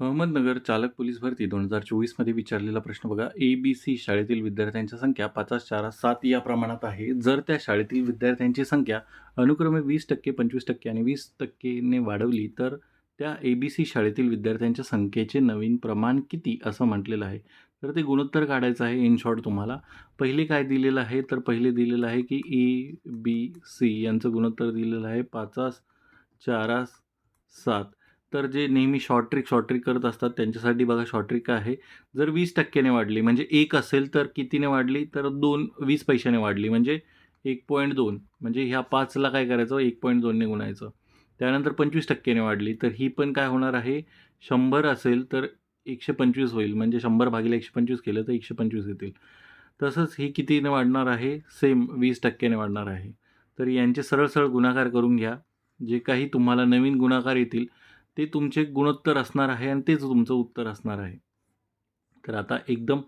अहमदनगर चालक पोलीस भरती दोन हजार चोवीसमध्ये विचारलेला प्रश्न बघा. ए बी सी शाळेतील विद्यार्थ्यांची संख्या पाचास चार सात या प्रमाणात आहे. जर त्या शाळेतील विद्यार्थ्यांची संख्या अनुक्रमे वीस टक्के पंचवीस टक्के आणि वीस टक्केने वाढवली तर त्या ए बी सी शाळेतील विद्यार्थ्यांच्या संख्येचे नवीन प्रमाण किती असं म्हटलेलं आहे. तर ते गुणोत्तर काढायचं आहे इन शॉर्ट तुम्हाला. पहिले काय दिलेलं आहे? तर पहिले दिलेलं आहे की ए बी सी यांचं गुणोत्तर दिलेलं आहे पाचास चारास सात. तर जे नेहमी शॉर्ट ट्रिक शॉर्ट ट्रिक करत असतात त्यांच्यासाठी बघा शॉर्ट ट्रिक आहे. जर वीस टक्क्याने वाढली म्हणजे एक असेल तर कितीने वाढली? तर दोन वीस पैशाने वाढली. म्हणजे एक पॉईंट दोन. म्हणजे ह्या पाचला काय करायचं? एक पॉईंट दोनने गुणायचं. त्यानंतर पंचवीस टक्क्याने वाढली तर ही पण काय होणार आहे? शंभर असेल तर एकशे पंचवीस होईल. म्हणजे शंभर भागिले एकशे पंचवीस केलं तर एकशे पंचवीस येतील. तसंच ही कितीने वाढणार आहे? सेम वीस टक्क्याने वाढणार आहे. तर यांचे सरळ सरळ गुणाकार करून घ्या. जे काही तुम्हाला नवीन गुणाकार येतील ते तुमचे गुणोत्तर असणार आहे आणि तेच तुमचं उत्तर असणार आहे. तर आता एकदम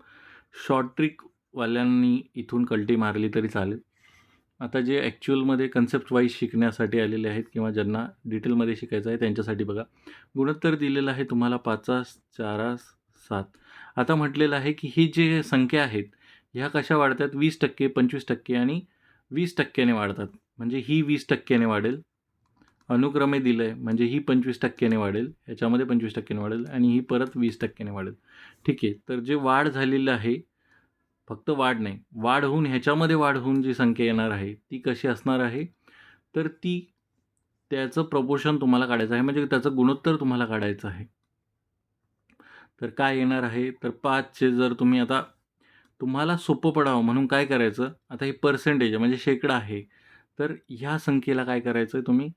शॉर्ट ट्रिकवाल्यांनी इथून कल्टी मारली तरी चालेल. आता जे ॲक्च्युअलमध्ये कन्सेप्ट वाईज शिकण्यासाठी आलेले आहेत किंवा ज्यांना डिटेलमध्ये शिकायचं आहे त्यांच्यासाठी बघा. गुणोत्तर दिलेलं आहे तुम्हाला पाचास चारास सात. आता म्हटलेलं आहे की ही जे संख्या आहेत ह्या कशा वाढतात? वीस टक्के पंचवीस टक्के आणि वीस टक्क्याने वाढतात. म्हणजे ही वीस टक्क्याने वाढेल. अनुक्रमे दिलं आहे म्हणजे ही पंचवीस टक्क्याने वाढेल ह्याच्यामध्ये पंचवीस टक्क्याने वाढेल आणि ही परत वीस टक्क्याने वाढेल. ठीक आहे तर जे वाढ झालेलं आहे फक्त वाढ नाही वाढ होऊन ह्याच्यामध्ये वाढ होऊन जी संख्या येणार आहे ती कशी असणार आहे? तर ती त्याचं प्रपोशन तुम्हाला काढायचं आहे म्हणजे त्याचं गुणोत्तर तुम्हाला काढायचं आहे. तर काय येणार आहे? तर पाचचे जर तुम्ही आता तुम्हाला सोपं पडावं म्हणून काय करायचं? आता हे पर्सेंटेज आहे म्हणजे शेकडा आहे. तर ह्या संख्येला काय करायचं आहे तुम्ही?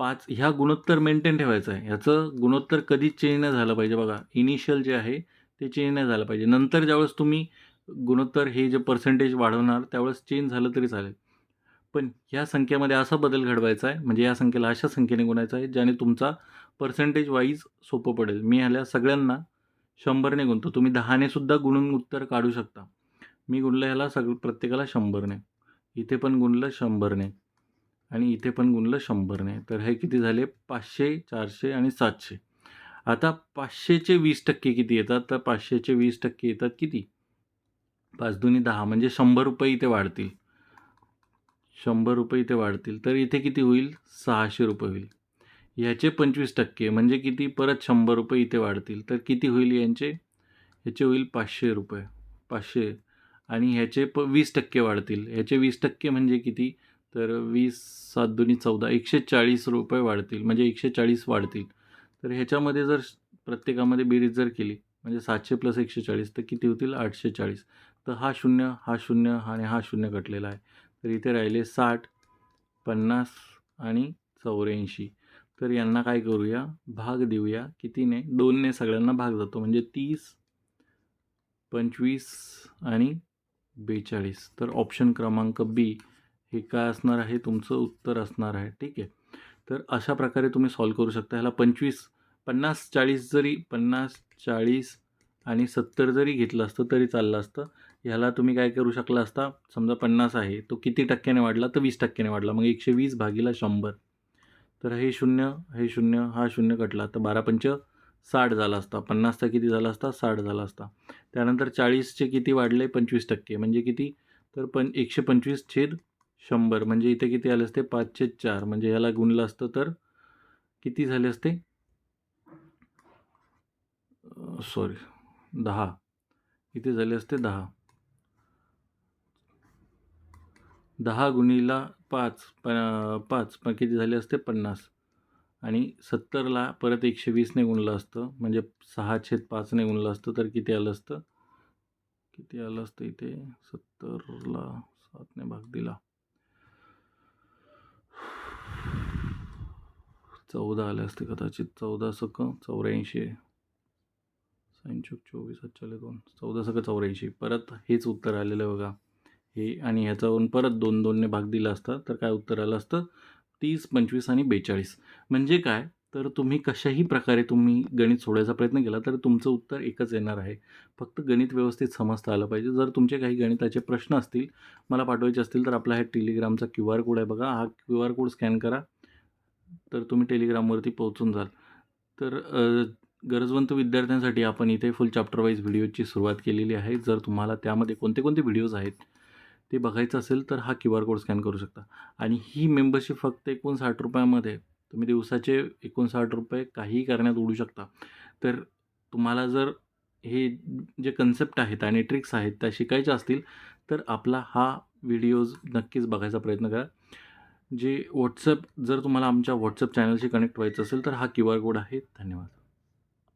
पाच ह्या गुणोत्तर मेंटेन ठेवायचं आहे. ह्याचं गुणोत्तर कधीच चेंज नाही झालं पाहिजे बघा. इनिशियल जे आहे ते चेंज नाही झालं पाहिजे. नंतर ज्यावेळेस तुम्ही गुणोत्तर हे जे पर्सेंटेज वाढवणार त्यावेळेस चेंज झालं तरी चालेल. पण ह्या संख्येमध्ये असा बदल घडवायचा आहे म्हणजे या संख्येला अशा संख्येने गुणायचं आहे ज्याने तुमचा पर्सेंटेज वाईज सोपं पडेल. मी ह्याला सगळ्यांना शंभरने गुणतो. तुम्ही दहाने सुद्धा गुणून उत्तर काढू शकता. मी गुणलं ह्याला सगळं प्रत्येकाला शंभरने. इथे पण गुणलं शंभरने. आणि इथे पण गुणलं शंभरने. तर हे किती झाले? पाचशे चारशे आणि सातशे. आता पाचशेचे वीस टक्के किती येतात? तर पाचशेचे वीस टक्के येतात किती? पाच दोन्ही दहा म्हणजे शंभर रुपये इथे वाढतील. शंभर रुपये इथे वाढतील. तर इथे किती होईल? सहाशे रुपये होईल. ह्याचे पंचवीस टक्के म्हणजे किती? परत शंभर रुपये इथे वाढतील. तर किती होईल यांचे? ह्याचे होईल पाचशे रुपये. पाचशे. आणि ह्याचे प वीस टक्के वाढतील. ह्याचे वीस टक्के म्हणजे किती? तर वीस सात दोन्ही चौदा एकशे चाळीस रुपये वाढतील म्हणजे एकशे चाळीस वाढतील. तर ह्याच्यामध्ये जर प्रत्येकामध्ये बेरीज जर केली म्हणजे सातशे प्लस एकशे चाळीस तर किती होतील? आठशे चाळीस. तर हा शून्य हा शून्य आणि हा शून्य कटलेला आहे. तर इथे राहिले साठ पन्नास आणि चौऱ्याऐंशी. तर यांना काय करूया? भाग देऊया. कितीने? दोनने सगळ्यांना भाग जातो म्हणजे तीस पंचवीस आणि बेचाळीस. तर ऑप्शन क्रमांक बी. हे काय असणार आहे तुमचं उत्तर असणार आहे ठीक आहे. तर अशा प्रकारे तुम्ही सॉल्व करू शकता. ह्याला पंचवीस पन्नास चाळीस जरी पन्नास चाळीस आणि सत्तर जरी घेतलं असतं तरी चाललं असतं. ह्याला तुम्ही काय करू शकला असता समजा पन्नास आहे तो किती टक्क्याने वाढला तर वीस टक्क्याने वाढला. मग एकशे वीस भागीला शंभर. तर हे शून्य हे शून्य हा शून्य कटला. तर बारा पंच साठ झाला असता. पन्नासचा किती झाला असता? साठ झाला असता. त्यानंतर चाळीसचे किती वाढले? पंचवीस टक्के. म्हणजे किती? तर पण एकशे पंचवीस छेद शंभर. म्हणजे इथे किती आले असते? पाचशे चार. म्हणजे ह्याला गुणलं असतं तर किती झाले असते? सॉरी दहा. इथे झाले असते दहा. दहा गुणीला पाच. प पाच. पण किती झाले असते? पन्नास. आणि सत्तरला परत एकशे वीसने गुणलं असतं. म्हणजे सहा छेद पाचने गुणलं असतं तर किती आलं असतं? किती आलं असतं इथे? सत्तरला सातने भाग दिला. चौदा आले असते कदाचित. चौदा सक चौऱ्याऐंशी. साईनचूक चोवीस चाले दोन. चौदा सक चौऱ्याऐंशी. परत हेच उत्तर आलेलं आहे बघा. हे आणि ह्याच्यावरून परत दोन दोनने भाग दिला असता तर काय उत्तर आलं असतं? तीस पंचवीस आणि बेचाळीस. म्हणजे काय? तर तुम्ही कशाही प्रकारे तुम्ही गणित सोडायचा प्रयत्न केला तर तुमचं उत्तर एकच येणार आहे. फक्त गणित व्यवस्थित समजता आलं पाहिजे. जर तुमचे काही गणिताचे प्रश्न असतील मला पाठवायचे असतील तर आपला हा टेलिग्रामचा क्यू आर कोड आहे बघा. हा क्यू आर कोड स्कॅन करा. तर तुम्ही टेलिग्रामवरती पोहोचून जाल. तर गरजवंत विद्यार्थ्यांसाठी आपण इथे फुल चॅप्टर वाईज व्हिडिओची सुरुवात केलेली आहे. जर तुम्हाला त्यामध्ये कोणते कोणते व्हिडिओज आहेत ते बघायचं असेल तर हा क्यू आर कोड स्कॅन करू शकता. आणि ही मेंबरशिप फक्त एकोणसाठ रुपयामध्ये तुम्ही दिवसाचे एकोणसाठ रुपये काहीही करण्यात उडू शकता. तर तुम्हाला जर हे जे कन्सेप्ट आहेत आणि ट्रिक्स आहेत त्या शिकायच्या असतील तर आपला हा व्हिडिओज नक्कीच बघायचा प्रयत्न करा. जे व्हॉट्सअप जर तुम्हाला आमच्या व्हॉट्सअप चॅनलशी कनेक्ट व्हायचं असेल तर हा क्यू आर कोड आहे. धन्यवाद.